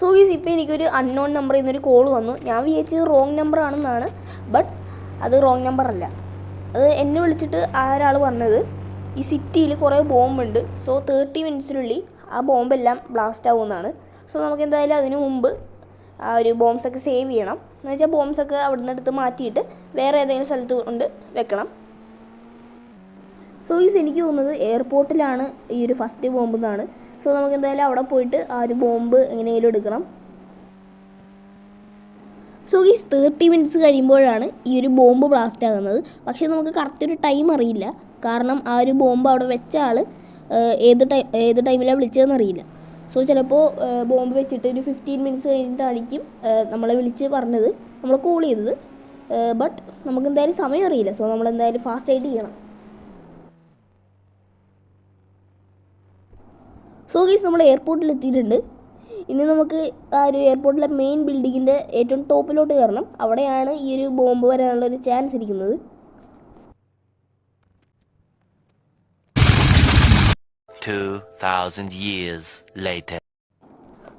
So ഗീസ് ഇപ്പോൾ എനിക്കൊരു unknown നമ്പറിൽ നിന്നൊരു കോൾ വന്നു. ഞാൻ വിചാരിച്ചത് റോങ് നമ്പർ ആണെന്നാണ് ബട്ട് അത് റോങ് നമ്പർ അല്ല. അത് എന്നെ വിളിച്ചിട്ട് ആ ഒരാൾ പറഞ്ഞത് ഈ സിറ്റിയിൽ കുറേ ബോംബുണ്ട് സോ തേർട്ടി മിനിറ്റ്സിനുള്ളിൽ ആ ബോംബെല്ലാം ബ്ലാസ്റ്റ് ആവുമെന്നാണ്. സോ നമുക്ക് എന്തായാലും അതിന് മുമ്പ് ആ ഒരു ബോംബ്സൊക്കെ സേവ് ചെയ്യണം. എന്ന് വെച്ചാൽ ബോംബ്സൊക്കെ അവിടെ നിന്ന് എടുത്ത് മാറ്റിയിട്ട് വേറെ ഏതെങ്കിലും സ്ഥലത്ത് കൊണ്ട് വെക്കണം. സോ ഈസ് എനിക്ക് തോന്നുന്നത് എയർപോർട്ടിലാണ് ഈ ഒരു ഫസ്റ്റ് ബോംബ് എന്നാണ് സോ നമുക്ക് എന്തായാലും അവിടെ പോയിട്ട് ആ ഒരു ബോംബ് എങ്ങനെയെങ്കിലും എടുക്കണം. സോ ഈ തേർട്ടി മിനിറ്റ്സ് കഴിയുമ്പോഴാണ് ഈ ഒരു ബോംബ് ബ്ലാസ്റ്റ് ആകുന്നത്. പക്ഷേ നമുക്ക് കറക്റ്റ് ഒരു ടൈം അറിയില്ല. കാരണം ആ ഒരു ബോംബ് അവിടെ വെച്ച ആൾ ഏത് ടൈം ഏത് ടൈമിലാണ് വിളിച്ചതെന്ന് അറിയില്ല. സോ ചിലപ്പോൾ ബോംബ് വെച്ചിട്ട് ഒരു ഫിഫ്റ്റീൻ മിനിറ്റ്സ് കഴിഞ്ഞിട്ടായിരിക്കും നമ്മളെ വിളിച്ച് പറഞ്ഞത് നമ്മൾ കോൾ ചെയ്തത്. ബട്ട് നമുക്ക് എന്തായാലും സമയം അറിയില്ല. സോ നമ്മൾ എന്തായാലും ഫാസ്റ്റായിട്ട് ചെയ്യണം. സോ ഗീസ് നമ്മൾ എയർപോർട്ടിൽ എത്തിയിട്ടുണ്ട് ഇനി നമുക്ക് ആ ഒരു എയർപോർട്ടിലെ മെയിൻ ബിൽഡിങ്ങിന്റെ ഏറ്റവും ടോപ്പിലോട്ട് കയറണം. അവിടെയാണ് ഈ ഒരു ബോംബ് വരാനുള്ള ഒരു ചാൻസ് ഇരിക്കുന്നത്.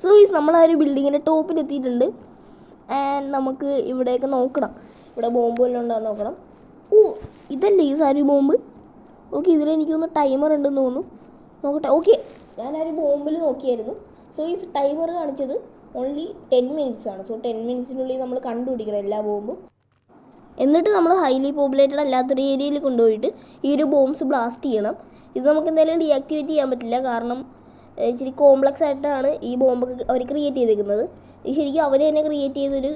സോ ഗീസ് നമ്മൾ ആ ഒരു ബിൽഡിങ്ങിന്റെ ടോപ്പിൽ എത്തിയിട്ടുണ്ട് ആൻഡ് നമുക്ക് ഇവിടെയൊക്കെ നോക്കണം. ഇവിടെ ബോംബ് വല്ലതും ഉണ്ടോ എന്ന് നോക്കണം. ഓ ഇതല്ലേ ഈ സാരി ബോംബ്? ഓക്കെ ഇതിലെനിക്കൊന്ന് ടൈമർ ഉണ്ടെന്ന് തോന്നുന്നു. നോക്കട്ടെ. ഓക്കെ ഞാൻ ആ ഒരു ബോംബിൽ നോക്കിയായിരുന്നു. സോ ഈ ടൈമർ കാണിച്ചത് ഓൺലി ടെൻ മിനിറ്റ്സ് ആണ്. സോ ടെൻ മിനിറ്റ്സിനുള്ളിൽ നമ്മൾ കണ്ടുപിടിക്കണം എല്ലാ ബോംബും. എന്നിട്ട് നമ്മൾ ഹൈലി പോപ്പുലേറ്റഡ് അല്ലാത്തൊരു ഏരിയയിൽ കൊണ്ടുപോയിട്ട് ഈ ഒരു ബോംബ്സ് ബ്ലാസ്റ്റ് ചെയ്യണം. ഇത് നമുക്ക് എന്തായാലും ഡീആക്ടിവേറ്റ് ചെയ്യാൻ പറ്റില്ല. കാരണം ഇച്ചിരി കോംപ്ലക്സ് ആയിട്ടാണ് ഈ ബോംബൊക്കെ അവർ ക്രിയേറ്റ് ചെയ്തിരിക്കുന്നത് ഇത് ശരിക്കും അവർ തന്നെ ക്രിയേറ്റ് ചെയ്തൊരു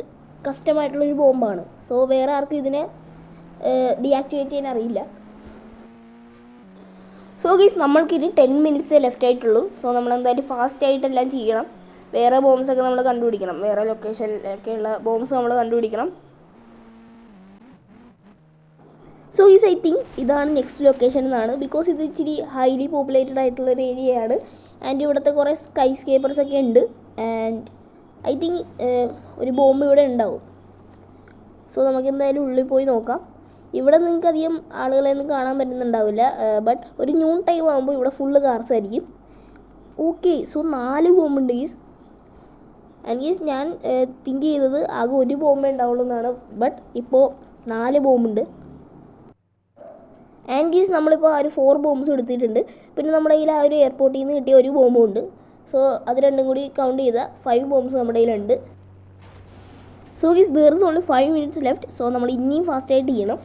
കസ്റ്റമായിട്ടുള്ളൊരു ബോംബാണ് സോ വേറെ ആർക്കും ഇതിനെ ഡീആക്ടിവേറ്റ് ചെയ്യാൻ അറിയില്ല. സോ ഗീസ് നമ്മൾക്കിനി ടെൻ മിനിറ്റ്സേ ലെഫ്റ്റ് ആയിട്ടുള്ളൂ. സോ നമ്മൾ എന്തായാലും ഫാസ്റ്റ് ആയിട്ടെല്ലാം ചെയ്യണം. വേറെ ബോംസ് ഒക്കെ നമ്മൾ കണ്ടുപിടിക്കണം. വേറെ ലൊക്കേഷനിലൊക്കെയുള്ള ബോംസ് നമ്മൾ കണ്ടുപിടിക്കണം. സോ ഈസ് ഐ തിങ്ക് ഇതാണ് നെക്സ്റ്റ് ലൊക്കേഷൻ എന്നാണ്. ബിക്കോസ് ഇത് ഇച്ചിരി ഹൈലി പോപ്പുലേറ്റഡ് ആയിട്ടുള്ള ഒരു ഏരിയയാണ് ആൻഡ് ഇവിടുത്തെ കുറേ സ്കൈ സ്കേപ്പേഴ്സ് ഒക്കെ ഉണ്ട്. ആൻഡ് ഐ തിങ്ക് ഒരു ബോംബ് ഇവിടെ ഉണ്ടാവും. സോ നമുക്ക് എന്തായാലും ഉള്ളിൽ പോയി നോക്കാം. ഇവിടെ നിങ്ങൾക്ക് അധികം ആളുകളെയൊന്നും കാണാൻ പറ്റുന്നുണ്ടാവില്ല ബട്ട് ഒരു ന്യൂൺ ടൈം ആകുമ്പോൾ ഇവിടെ ഫുള്ള് കാർസ് ആയിരിക്കും. ഓക്കെ സോ നാല് ബോംബുണ്ട് ഈസ് ആൻഡ് ഗീസ് ഞാൻ തിങ്ക് ചെയ്തത് ആകെ ഒരു ബോംബേ ഉണ്ടാവുള്ളൂ എന്നാണ് ബട്ട് ഇപ്പോൾ നാല് ബോംബുണ്ട് ആൻഡ് ഗീസ് നമ്മളിപ്പോൾ ആ ഒരു ഫോർ ബോംബ്സ് എടുത്തിട്ടുണ്ട്. പിന്നെ നമ്മുടെ കയ്യിൽ ആ ഒരു എയർപോർട്ടിൽ നിന്ന് കിട്ടിയ ഒരു ബോംബും ഉണ്ട്. സോ അത് രണ്ടും കൂടി കൗണ്ട് ചെയ്താൽ ഫൈവ് ബോംബ്സ് നമ്മുടെ കയ്യിലുണ്ട്. So guys there is only five minutes left so നമ്മൾ ഇനിയും ഫാസ്റ്റായിട്ട് ചെയ്യണം.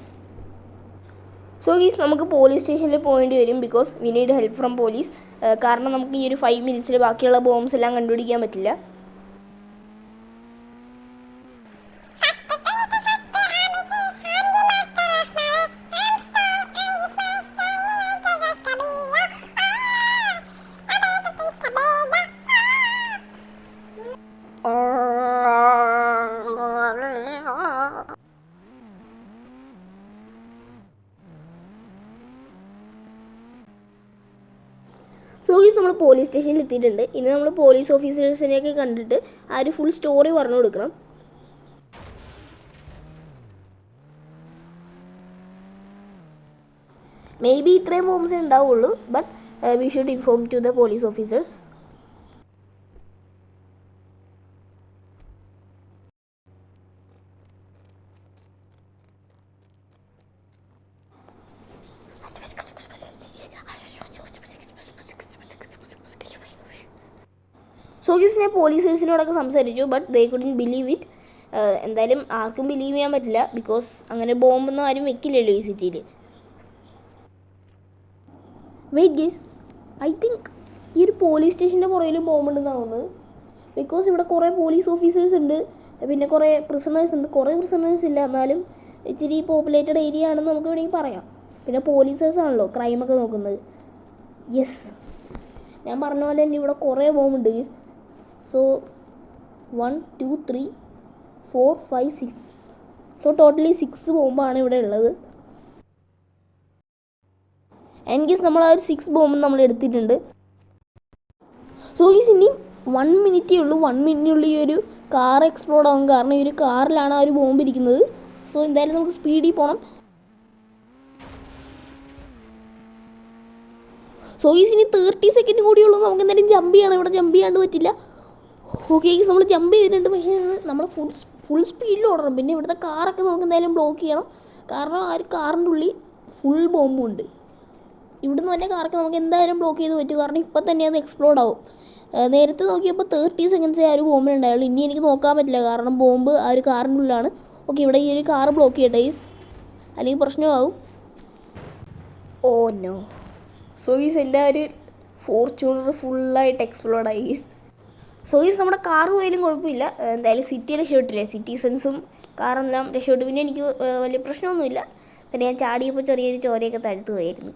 സോ ഗീസ് നമുക്ക് പോലീസ് സ്റ്റേഷനിൽ പോകേണ്ടി വരും because we need help from police കാരണം നമുക്ക് ഈ ഒരു ഫൈവ് മിനിറ്റ്സിൽ ബാക്കിയുള്ള ബോംബ്സ് എല്ലാം കണ്ടുപിടിക്കാൻ പറ്റില്ല. സോ ഗീസ് നമ്മൾ പോലീസ് സ്റ്റേഷനിൽ എത്തിയിട്ടുണ്ട്. ഇനി നമ്മൾ പോലീസ് ഓഫീസേഴ്സിനെയൊക്കെ കണ്ടിട്ട് ആ ഒരു ഫുൾ സ്റ്റോറി പറഞ്ഞു കൊടുക്കണം. മേ ബി ഇത്രയും ഹോംസേ ഉണ്ടാവുള്ളൂ but we should inform to the police officers so police പോലീസേഴ്സിനോടൊക്കെ സംസാരിച്ചു but they couldn't believe it എന്തായാലും ആർക്കും ബിലീവ് ചെയ്യാൻ പറ്റില്ല ബിക്കോസ് അങ്ങനെ ബോംബൊന്നും ആരും വെക്കില്ലല്ലോ ഈ സിറ്റിയിൽ വെയിറ്റ് ഗീസ് ഐ തിങ്ക് ഈ ഒരു പോലീസ് സ്റ്റേഷന്റെ പുറകിലും ബോംബുണ്ടെന്നാണ് തോന്നുന്നത്. ബിക്കോസ് ഇവിടെ കുറേ പോലീസ് ഓഫീസേഴ്സ് ഉണ്ട് പിന്നെ കുറേ പ്രിസണേഴ്സ് ഉണ്ട്. കുറേ പ്രിസണേഴ്സ് ഇല്ല എന്നാലും ഇച്ചിരി പോപ്പുലേറ്റഡ് ഏരിയ ആണെന്ന് നമുക്ക് വേണമെങ്കിൽ പറയാം. പിന്നെ പോലീസേഴ്സ് ആണല്ലോ ക്രൈമൊക്കെ നോക്കുന്നത്. യെസ് ഞാൻ പറഞ്ഞ പോലെ തന്നെ ഇവിടെ കുറേ ബോംബുണ്ട് so one two three four five six so totally six ബോംബാണ് ഇവിടെ ഉള്ളത്. എൻഗീസ് നമ്മൾ ആ ഒരു സിക്സ് ബോംബ് നമ്മൾ എടുത്തിട്ടുണ്ട്. സോ ഗീസ് ഇനി വൺ മിനിറ്റേ ഉള്ളൂ. വൺ മിനിറ്റിനുള്ളിൽ ഈ ഒരു കാർ എക്സ്പ്ലോഡ് ആകും കാരണം ഈ ഒരു കാറിലാണ് ആ ഒരു ബോംബ് ഇരിക്കുന്നത്. സോ എന്തായാലും നമുക്ക് സ്പീഡിൽ പോകണം സോ ഗീസ് ഇനി തേർട്ടി സെക്കൻഡ് കൂടിയുള്ളൂ നമുക്ക് എന്തായാലും ജമ്പ് ചെയ്യണം ഇവിടെ ജമ്പ് ചെയ്യാണ്ട് പറ്റില്ല. ഓക്കെ നമ്മൾ ജമ്പ് ചെയ്തിട്ടുണ്ട്. പക്ഷേ നമ്മൾ ഫുൾ ഫുൾ സ്പീഡിൽ ഓടണം. പിന്നെ ഇവിടുത്തെ കാറൊക്കെ നമുക്ക് എന്തായാലും ബ്ലോക്ക് ചെയ്യണം. കാരണം ആ ഒരു കാറിന്റെ ഉള്ളിൽ ഫുൾ ബോംബുണ്ട് ഇവിടുന്ന് തന്നെ കാറൊക്കെ നമുക്ക് എന്തായാലും ബ്ലോക്ക് ചെയ്ത് പറ്റും. കാരണം ഇപ്പം തന്നെ അത് എക്സ്പ്ലോഡ് ആവും. നേരത്തെ നോക്കിയപ്പോൾ തേർട്ടി സെക്കൻഡ്സേ ആ ഒരു ബോംബിന് ഉണ്ടായുള്ളൂ. ഇനി എനിക്ക് നോക്കാൻ പറ്റില്ല. കാരണം ബോംബ് ആ ഒരു കാറിന്റെ ഉള്ളിലാണ്. ഓക്കെ ഇവിടെ ഈ ഒരു കാറ് ബ്ലോക്ക് ചെയ്യട്ടെ അല്ലെങ്കിൽ പ്രശ്നമാവും. ഓ നോ സോ ഈസ് എന്റെ ഒരു ഫോർച്യൂണർ ഫുള്ളായിട്ട് എക്സ്പ്ലോർഡ് സോ ഈസ് നമ്മുടെ കാർ പോയാലും കുഴപ്പമില്ല. എന്തായാലും സിറ്റി രക്ഷപ്പെട്ടില്ലേ? സിറ്റിസൺസും കാറെല്ലാം രക്ഷപ്പെട്ടു. പിന്നെ എനിക്ക് വലിയ പ്രശ്നമൊന്നുമില്ല. പിന്നെ ഞാൻ ചാടിയപ്പോൾ ചെറിയൊരു ചോരയൊക്കെ തഴുത്തു പോയിരുന്നു